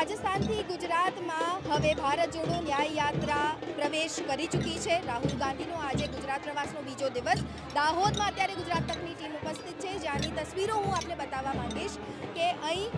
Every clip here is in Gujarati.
રાજસ્થાનથી ગુજરાતમાં હવે ભારત જોડો ન્યાય યાત્રા પ્રવેશ કરી ચૂકી છે. રાહુલ ગાંધીનો આજે ગુજરાત પ્રવાસનો બીજો દિવસ. દાહોદમાં અત્યારે ગુજરાત તકની ટીમ ઉપસ્થિત છે. જ્યાંની તસવીરો હું આપને બતાવવા માંગીશ કે અહીં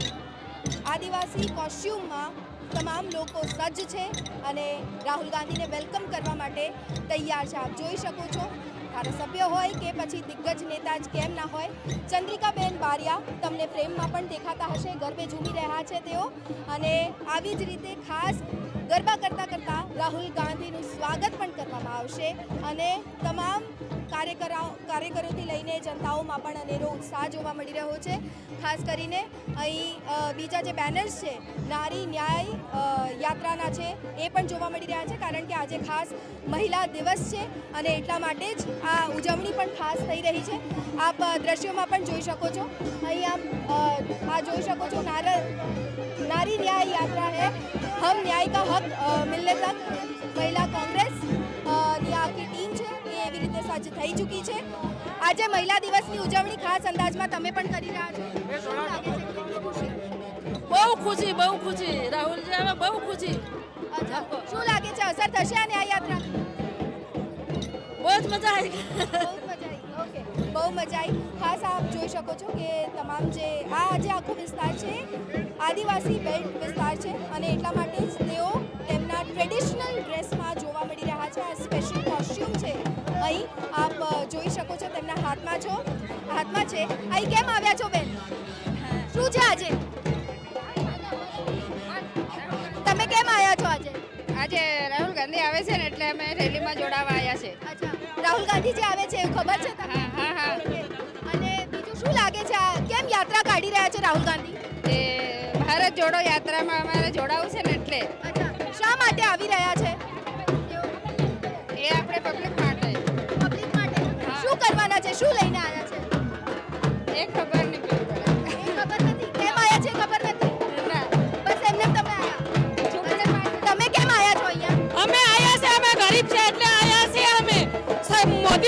આદિવાસી કોસ્ચ્યુમમાં તમામ લોકો સજ્જ છે અને રાહુલ ગાંધીને વેલકમ કરવા માટે તૈયાર છે. આપ જોઈ શકો છો ધારાસભ્ય હોય કે પછી દિગ્ગજ નેતા જ કેમ ના હોય, ચંદ્રિકાબેન બારિયા તમને ફ્રેમમાં પણ દેખાતા હશે, ગરબે ઝૂમી રહ્યા છે તેઓ. અને આવી જ રીતે ખાસ ગરબા કરતાં કરતાં રાહુલ ગાંધીનું સ્વાગત પણ કરવામાં આવશે. અને તમામ કાર્યકરા કાર્યકરોથી લઈને જનતાઓમાં પણ અનેરો ઉત્સાહ જોવા મળી રહ્યો છે. ખાસ કરીને અહીં બીજા જે બેનર્સ છે, નારી ન્યાય જોડાણા છે, એ પણ જોવા મળી રહ્યા છે, કારણ કે આજે ખાસ મહિલા દિવસ છે અને એટલા માટે જ આ ઉજવણી પણ ખાસ થઈ રહી છે. આપ દ્રશ્યોમાં પણ જોઈ શકો છો. અહીંયા આ જોઈ શકો છો નારદ નારી ન્યાય યાત્રા હે. હમ ન્યાય કા હક મિલને તક. મહિલા કોંગ્રેસની આખી ટીમ છે, એ એવી રીતે સજ્જ થઈ ચૂકી છે. આજે મહિલા દિવસની ઉજવણી ખાસ અંદાજમાં તમે પણ કરી રહ્યા છો? બહુ ખુશી બહુ ખુશી રાહુલજી આવે બહુ ખુશી શું લાગે છે? અસર થશે આ ન્યાય યાત્રા? બહુ જ મજા આવી. બહુ મજા આવી. ઓકે. બહુ મજા આવી. ખાસ આપ જોઈ શકો છો કે તમામ જે આ જે આખો વિસ્તાર છે આદિવાસી બેલ્ટ વિસ્તાર છે અને એટલા માટે જ તેઓ તેમના ટ્રેડિશનલ ડ્રેસમાં જોવા મળી રહ્યા છે. આ સ્પેશિયલ કોસ્ટ્યુમ છે. અહીં આપ જોઈ શકો છો તેમના હાથમાં છો. હાથમાં છે. અહીં કેમ આવ્યા છો બેન? શું છે આજે? આવે છે ને એટલે અમે રેલીમાં જોડાવા આવ્યા છે. અચ્છા. રાહુલ ગાંધી જે આવે છે એવું ખબર છે હા હા હા. અને બીજું શું લાગે છે આ? કેમ યાત્રા કાઢી રહ્યા છે રાહુલ ગાંધી? તે ભારત જોડો યાત્રામાં અમારે જોડાવું છે ને એટલે. શા માટે આવી રહ્યા છે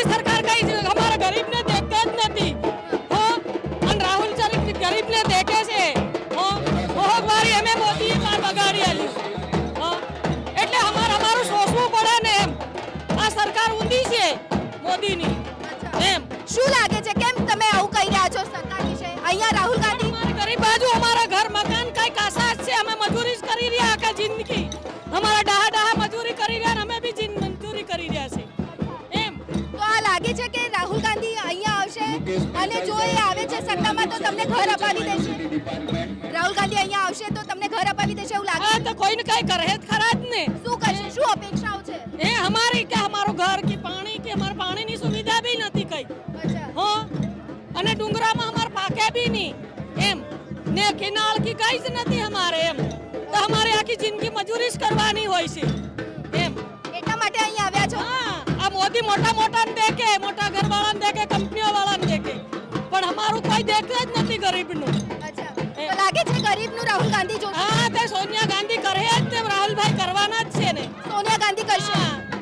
સાહેબ મોદી સત્તામાં તો તમને ઘર અપાવી દેશે. રાહુલ ગાંધી અહીંયા આવશે તો તમને ઘર અપાવી દેશે એવું લાગે? તો કોઈ ને કઈ કરે ખરા જ ને. શું કરશે શું અપેક્ષાઓ છે? એ અમારી કે અમારું ઘર કે પાણી કે અમારે પાણીની સુવિધા બી નથી કઈ. અચ્છા. હો? અને ડુંગરામાં અમારે પાકે બી નહીં. એમ. ને કિનાળ કે કઈ જ નથી અમારે એમ. તો અમારે આખી જિંદગી મજૂરી જ કરવાની હોય છે. એમ. એટલા માટે અહીંયા આવ્યા છો? હા આ મોદી મોટા મોટા ને દેખે મોટા ઘરવાળાને દેખે કંપનીઓ દેખે પણ અમારું કોઈ દેખે જ નથી ગરીબનું. લાગે છે ગરીબનું રાહુલ ગાંધી જો હા તે સોનિયા ગાંધી કરે જ તે રાહુલભાઈ કરવાના જ છે ને. સોનિયા ગાંધી કરશે.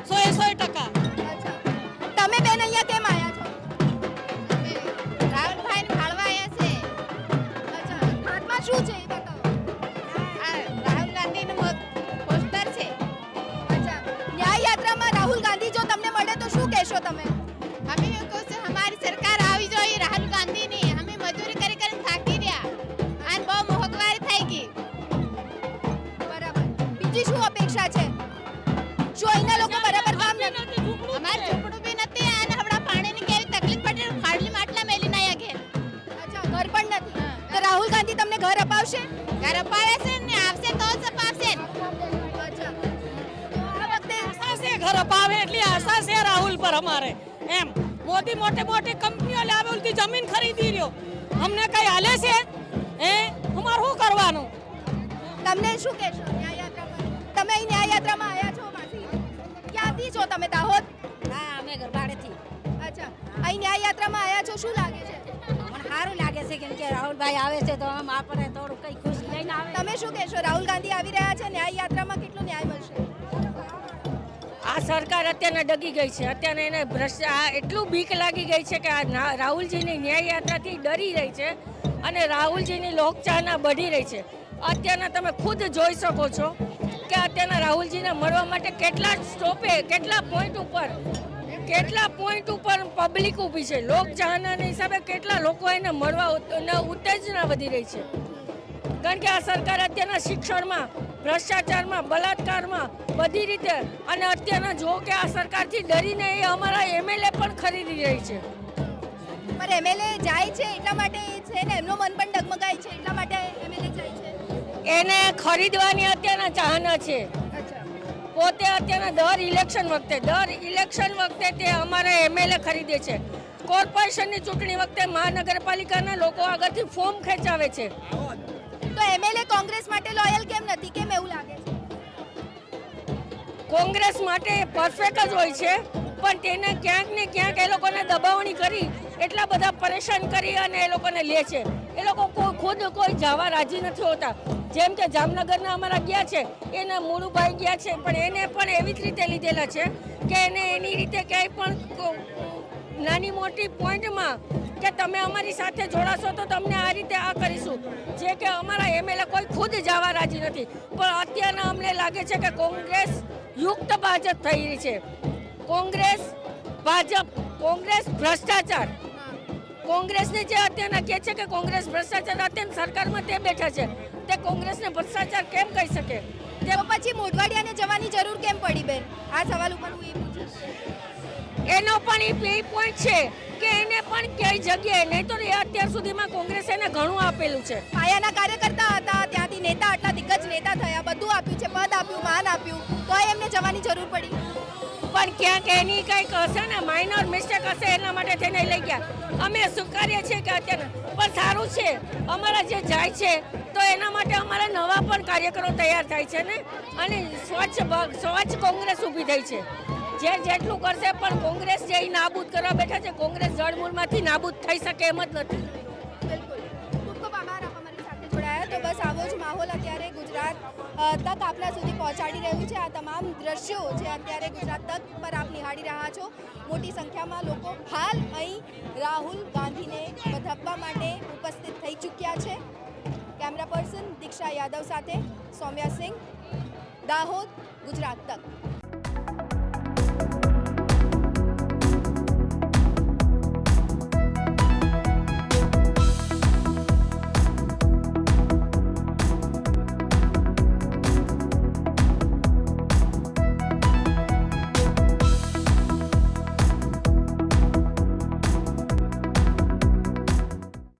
સો એ સો ટકા. તમને ત્યારે અપાવે છે ને આવશે તો જ અપાવશે. આશા છે ઘર અપાવે એટલી આશા છે રાહુલ પર અમારે. એમ મોટી મોટી મોટી કંપનીઓ લાવે ઓલથી જમીન ખરીદી રહ્યો. અમને કઈ હાલે છે? એ અમારે શું કરવાનું? તમને શું કહેશો તમે અહીં ન્યાય યાત્રામાં આવ્યા છો માસી ક્યાંથી છો તમે દાહોદ? હા અમે ગરબાડેથી. અચ્છા. અહીં ન્યાય યાત્રામાં આવ્યા છો શું લાગે છે? સારું લાગે છે કેમ કે રાહુલભાઈ આવે છે તો આમ આપણે થોડું કઈ ખુશી લઈને આવે. તમે શું કહેશો? રાહુલ ગાંધી આવી રહ્યા છે ન્યાય યાત્રામાં કેટલો ન્યાય મળશે? આ સરકાર અત્યારના ડગી ગઈ છે. અત્યારે એને ભ્રષ્ટ આ એટલું બીક લાગી ગઈ છે કે આ રાહુલજીની ન્યાય યાત્રાથી ડરી રહી છે અને રાહુલજીની લોકચાહના બઢી રહી છે. અત્યારના તમે ખુદ જોઈ શકો છો કે અત્યારના રાહુલજીને મળવા માટે કેટલા સ્ટોપે કેટલા પોઈન્ટ ઉપર કેટલા પોઈન્ટ ઉપર પબ્લિક ઊભી છે? લોક ચાહનાના હિસાબે કેટલા લોકો એને મળવા ઉત્તેજના વધી રહી છે? કારણ કે આ સરકાર અત્યારના શિક્ષણમાં ભ્રષ્ટાચારમાં બલાત્કારમાં બધી રીતે અને અત્યારના જો કે આ સરકારથી ડરીને એ અમારા એમએલએ પણ ખરીદી રહી છે. પણ એમએલએ જાય છે એટલા માટે છે ને? એમનો મન પણ ડગમગાય છે એટલા માટે એમએલએ જાય છે. એને ખરીદવાની અત્યારના ચાહના છે. પોતે અત્યારના દર ઇલેક્શન વખતે દર ઇલેક્શન વખતે તે અમારા એમએલએ ખરીદે છે. કોર્પોરેશનની ચૂંટણી વખતે મહાનગરપાલિકાના લોકો આગળથી ફોર્મ ખેંચાવે છે. તો એમએલએ કોંગ્રેસ માટે લોયલ કેમ નથી? કેમ એવું લાગે છે? કોંગ્રેસ માટે પરફેક્ટ જ હોય છે. પણ તેને ક્યાંક ને ક્યાંક એ લોકોને દબાવણી કરી, એટલા બધા પરેશાન કરી અને એ લોકોને લે છે. એ લોકો કોઈ, ખુદ કોઈ જવા રાજી નથી હોતા. જેમ કે જામનગરના અમારા ગયા છે, એના મૂળુભાઈ ગયા છે, પણ એને પણ એવી જ રીતે લીધેલા છે કે એને એની રીતે ક્યાંય પણ નાની મોટી પોઈન્ટમાં કે તમે અમારી સાથે જોડાશો તો તમને આ રીતે આ કરીશું. જે કે અમારા એમએલએ કોઈ ખુદ જવા રાજી નથી. પણ અત્યારના અમને લાગે છે કે કોંગ્રેસ યુક્ત ભાજપ થઈ રહી છે. કોંગ્રેસ ભાજપ કોંગ્રેસ ભ્રષ્ટાચાર. કોંગ્રેસને જે અત્યારના કહે છે કે કોંગ્રેસ ભ્રષ્ટાચાર અત્યારની સરકારમાં તે બેઠા છે. તે કોંગ્રેસને ભ્રષ્ટાચાર કેમ કહી શકે? તે પછી મોઢવાડિયાને જવાની જરૂર કેમ પડી બેન? આ સવાલ ઉપર હું એ પૂછીશ. એનો પણ એ પોઈન્ટ છે કે એને પણ ક્યાંય જગ્યાએ નહીં તો એ અત્યાર સુધીમાં કોંગ્રેસ એને ઘણું આપેલું છે. પાયાના કાર્યકર્તા હતા ત્યાંથી નેતા આટલા દિગ્ગજ નેતા થયા બધું આપ્યું છે પદ આપ્યું માન આપ્યું તો એમને જવાની જરૂર પડી. પણ ક્યાંક એની કંઈક હશે ને માઇનર મિસ્ટેક હશે એના માટે થઈને લઈ ગયા. અમે સ્વીકારીએ છીએ કે અત્યારે, પણ સારું છે. અમારા જે જાય છે, તો એના માટે અમારા નવા પણ કાર્યકરો તૈયાર થાય છે ને? અને સ્વચ્છ સ્વચ્છ કોંગ્રેસ ઊભી થઈ છે. જે જેટલું કરશે, પણ કોંગ્રેસ જે નાબૂદ કરવા બેઠા છે, કોંગ્રેસ જળમૂળમાંથી નાબૂદ થઈ શકે એમ જ નથી. બિલકુલ માહોલ અત્યારે ગુજરાત તક આપના સુધી પહોંચાડી રહ્યું છે. આ તમામ દ્રશ્યો જે અત્યારે ગુજરાત તક પર આપ નિહાળી રહ્યા છો. મોટી સંખ્યામાં લોકો હાલ અહીં રાહુલ ગાંધીને વધાવવા માટે ઉપસ્થિત થઈ ચૂક્યા છે. કેમેરા પર્સન દીક્ષા યાદવ સાથે સૌમ્યા સિંહ દાહોદ ગુજરાત તક.